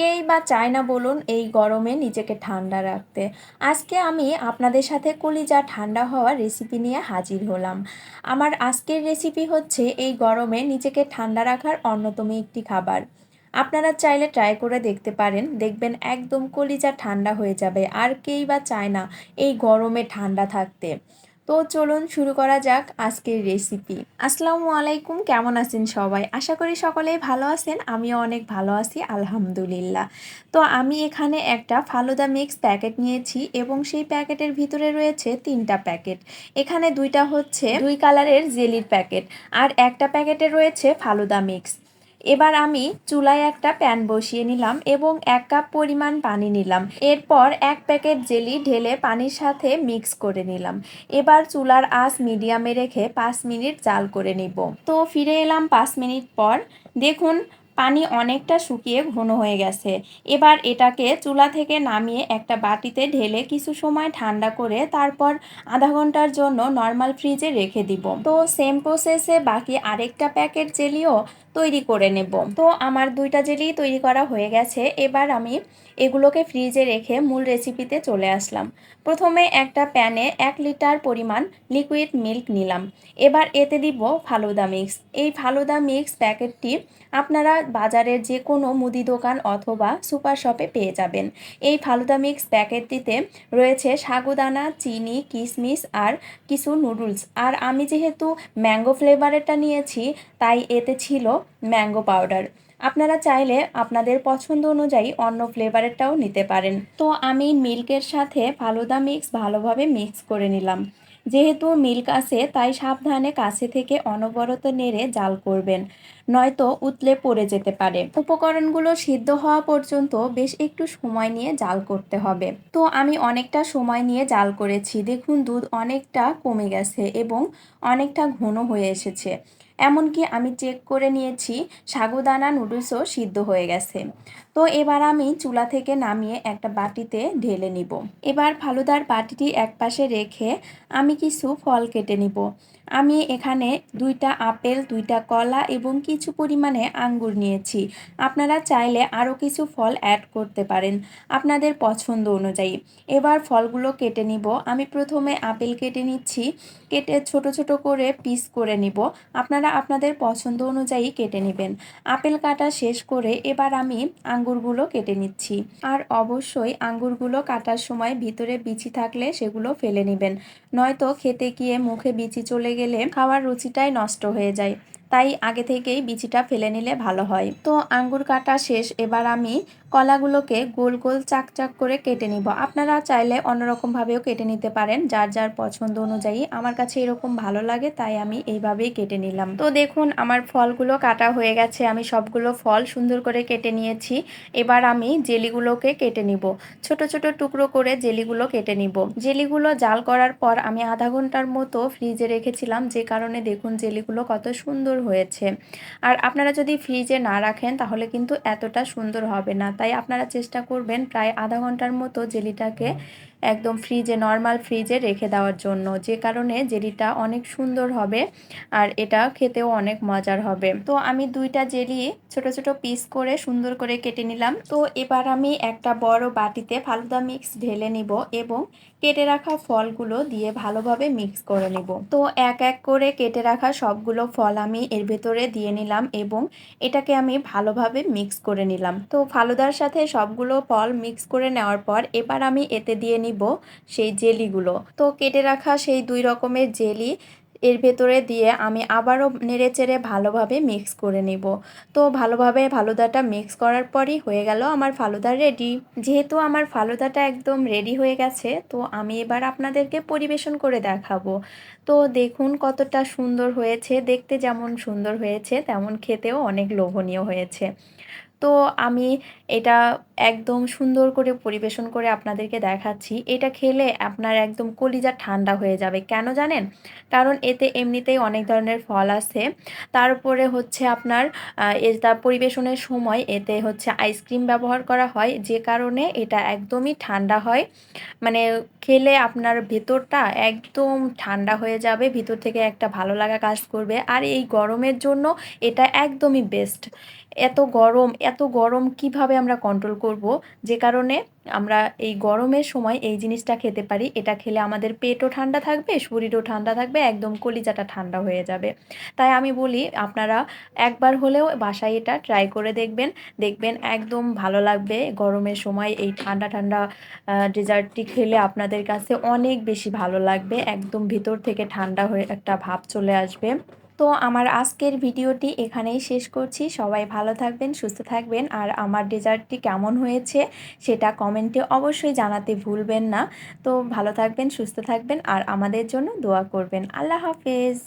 কেই বা চায় না বলুন এই গরমে নিজেকে ঠান্ডা রাখতে। আজকে আমি আপনাদের সাথে কলিজা ঠান্ডা হওয়ার রেসিপি নিয়ে হাজির হলাম। আমার আজকের রেসিপি হচ্ছে এই গরমে নিজেকে ঠান্ডা রাখার অন্যতম একটি খাবার। আপনারা চাইলে ট্রাই করে দেখতে পারেন, দেখবেন একদম কলিজা ঠান্ডা হয়ে যাবে, আর কেই বা চায় না এই গরমে ঠান্ডা থাকতে। তো চলুন শুরু করা যাক আজকের রেসিপি আসসালামু আলাইকুম, কেমন আছেন সবাই? আশা করি সকলেই ভালো আছেন, আমিও অনেক ভালো আছি, আলহামদুলিল্লাহ। তো আমি এখানে একটা ফালুদা মিক্স প্যাকেট নিয়েছি এবং সেই প্যাকেটের ভিতরে রয়েছে তিনটা প্যাকেট এখানে দুইটা হচ্ছে দুই কালারের জেলির প্যাকেট আর একটা প্যাকেটে রয়েছে ফালুদা মিক্স এবার আমি চুলায় একটা প্যান বসিয়ে নিলাম এবং এক কাপ পরিমাণ পানি নিলাম। এরপর এক প্যাকেট জেলি ঢেলে পানির সাথে মিক্স করে নিলাম। এবার চুলার আঁচ মিডিয়ামে রেখে পাঁচ মিনিট জাল করে নিব। তো ফিরে এলাম পাঁচ মিনিট পর। দেখুন পানি অনেকটা শুকিয়ে ঘন হয়ে গেছে। এবার এটাকে চুলা থেকে নামিয়ে একটা বাটিতে ঢেলে কিছু সময় ঠান্ডা করে তারপর আধা ঘণ্টার জন্য নর্মাল ফ্রিজে রেখে দিব। তো সেম প্রসেসে বাকি আরেকটা প্যাকেট জেলিও তৈরি করে নেব। তো আমার দুইটা জেলি তৈরি করা হয়ে গেছে। এবার আমি এগুলোকে ফ্রিজে রেখে মূল রেসিপিতে চলে আসলাম। প্রথমে একটা প্যানে এক লিটার পরিমাণ লিকুইড মিল্ক নিলাম। এবার এতে দিব ফালুদা মিক্স। এই ফালুদা মিক্স প্যাকেটটি আপনারা বাজারের যে কোনো মুদি দোকান অথবা সুপার শপে পেয়ে যাবেন। এই ফালুদা মিক্স প্যাকেটটিতে রয়েছে সাগুদানা, চিনি কিশমিশ আর কিছু নুডলস। আর আমি যেহেতু ম্যাঙ্গো ফ্লেভারেরটা নিয়েছি, তাই এতে ছিল ম্যাঙ্গো পাউডার। আপনারা চাইলে আপনাদের পছন্দ অনুযায়ী অন্য ফ্লেভারেরটাও নিতে পারেন। তো আমি মিল্কের সাথে ফালুদা মিক্স ভালোভাবে মিক্স করে নিলাম। যেহেতু মিল্ক আছে, তাই সাবধানে কাছে থেকে অনবরত নেড়ে জাল করবেন। নয়তো উতলে পড়ে যেতে পারে। উপকরণগুলো সিদ্ধ হওয়া পর্যন্ত বেশ একটু সময় নিয়ে জাল করতে হবে। তো আমি অনেকটা সময় নিয়ে জাল করেছি। দেখুন, দুধ অনেকটা কমে গেছে এবং অনেকটা ঘন হয়ে এসেছে। এমনকি আমি চেক করে নিয়েছি, সাগুদানা নুডলসও সিদ্ধ হয়ে গেছে। তো এবার আমি চুলা থেকে নামিয়ে একটা বাটিতে ঢেলে নিব। এবার ফালুদার বাটিটি একপাশে রেখে আমি কিছু ফল কেটে নিব। আমি এখানে দুইটা আপেল, দুইটা কলা এবং কিছু পরিমাণে আঙ্গুর নিয়েছি। আপনারা চাইলে আরও কিছু ফল অ্যাড করতে পারেন আপনাদের পছন্দ অনুযায়ী। এবার ফলগুলো কেটে নিব। আমি প্রথমে আপেল কেটে নিচ্ছি। কেটে ছোট ছোট করে পিস করে নিব। আপনারা আপনাদের পছন্দ অনুযায়ী কেটে নেবেন। আপেল কাটা শেষ করে এবার আমি আঙ্গুরগুলো কেটে নিচ্ছি। আর অবশ্যই আঙ্গুরগুলো কাটার সময় ভিতরে বিচি থাকলে সেগুলো ফেলে নেবেন। নয়তো খেতে গিয়ে মুখে বিচি চলে গেলে খাওয়ার রুচিটাই নষ্ট হয়ে যায়। তাই আগে থেকেই বিচিটা ফেলে নিলে ভালো হয়। তো আঙ্গুর কাটা শেষ এবার আমি কলাগুলোকে গোল গোল চাক চাক করে কেটে নিব। আপনারা চাইলে অন্যরকমভাবেও কেটে নিতে পারেন। যার যার পছন্দ অনুযায়ী। আমার কাছে এরকম ভালো লাগে, তাই আমি এইভাবেই কেটে নিলাম। তো দেখুন, আমার ফলগুলো কাটা হয়ে গেছে। আমি সবগুলো ফল সুন্দর করে কেটে নিয়েছি। এবার আমি জেলিগুলোকে কেটে নিব। ছোট ছোট টুকরো করে জেলিগুলো কেটে নিব। জেলিগুলো জাল করার পর আমি আধা ঘণ্টার মতো ফ্রিজে রেখেছিলাম। যে কারণে দেখুন, জেলিগুলো কত সুন্দর হয়েছে। আর আপনারা যদি ফ্রিজে না রাখেন, তাহলে কিন্তু এতটা সুন্দর হবে না। তাই আপনারা চেষ্টা করবেন প্রায় আধা ঘণ্টার মতো জেলিটাকে একদম ফ্রিজে নর্মাল ফ্রিজে রেখে দেওয়ার জন্য। যে কারণে জেলিটা অনেক সুন্দর হবে আর এটা খেতেও অনেক মজার হবে। তো আমি দুইটা জেলি ছোট ছোট পিস করে সুন্দর করে কেটে নিলাম। তো এবার আমি একটা বড় বাটিতে ফালুদা মিক্স ঢেলে নিব এবং কেটে রাখা ফলগুলো দিয়ে ভালোভাবে মিক্স করে নিব। তো এক এক করে কেটে রাখা সবগুলো ফল আমি এর ভেতরে দিয়ে নিলাম এবং এটাকে আমি ভালোভাবে মিক্স করে নিলাম। তো ফালুদার সাথে সবগুলো ফল মিক্স করে নেওয়ার পর এবার আমি এতে দিয়ে নিব সেই জেলিগুলো। তো কেটে রাখা সেই দুই রকমের জেলি, এর ভেতরে দিয়ে আমি আবারও নেড়ে চেড়ে ভালোভাবে মিক্স করে নিব। তো ভালোভাবে ফালুদাটা মিক্স করার পরই হয়ে গেল আমার ফালুদা রেডি যেহেতু আমার ফালুদাটা একদম রেডি হয়ে গেছে, তো আমি এবার আপনাদেরকে পরিবেশন করে দেখাবো। তো দেখুন কতটা সুন্দর হয়েছে, দেখতে যেমন সুন্দর হয়েছে, তেমন খেতেও অনেক লোভনীয় হয়েছে। তো আমি এটা একদম সুন্দর করে পরিবেশন করে আপনাদেরকে দেখাচ্ছি। এটা খেলে আপনার একদম কলিজা ঠান্ডা হয়ে যাবে। কেন জানেন? কারণ এতে এমনিতেই অনেক ধরনের ফল আছে। তারপরে হচ্ছে আপনার এটা পরিবেশনের সময় এতে হচ্ছে আইসক্রিম ব্যবহার করা হয়। যে কারণে এটা একদমই ঠান্ডা হয়। মানে খেলে আপনার ভেতরটা একদম ঠান্ডা হয়ে যাবে। ভিতর থেকে একটা ভালো লাগা কাজ করবে। আর এই গরমের জন্য এটা একদমই বেস্ট এত গরম এত গরম কীভাবে আমরা কন্ট্রোল করব? যে কারণে আমরা এই গরমের সময় এই জিনিসটা খেতে পারি। এটা খেলে আমাদের পেটও ঠান্ডা থাকবে, শরীরও ঠান্ডা থাকবে, একদম কলিজাটা ঠান্ডা হয়ে যাবে। তাই আমি বলি, আপনারা একবার হলেও বাসায় এটা ট্রাই করে দেখবেন। দেখবেন একদম ভালো লাগবে গরমের সময় এই ঠান্ডা ঠান্ডা ডেজার্টটি খেলে আপনাদের কাছে অনেক বেশি ভালো লাগবে। একদম ভিতর থেকে ঠান্ডা হয়ে একটা ভাব চলে আসবে। তো আমার আজকের ভিডিওটি এখানেই শেষ করছি। সবাই ভালো থাকবেন, সুস্থ থাকবেন। আর আমার ডেজার্টটি কেমন হয়েছে সেটা কমেন্টে অবশ্যই জানাতে ভুলবেন না। তো ভালো থাকবেন, সুস্থ থাকবেন। আর আমাদের জন্য দোয়া করবেন। আল্লাহ হাফেজ।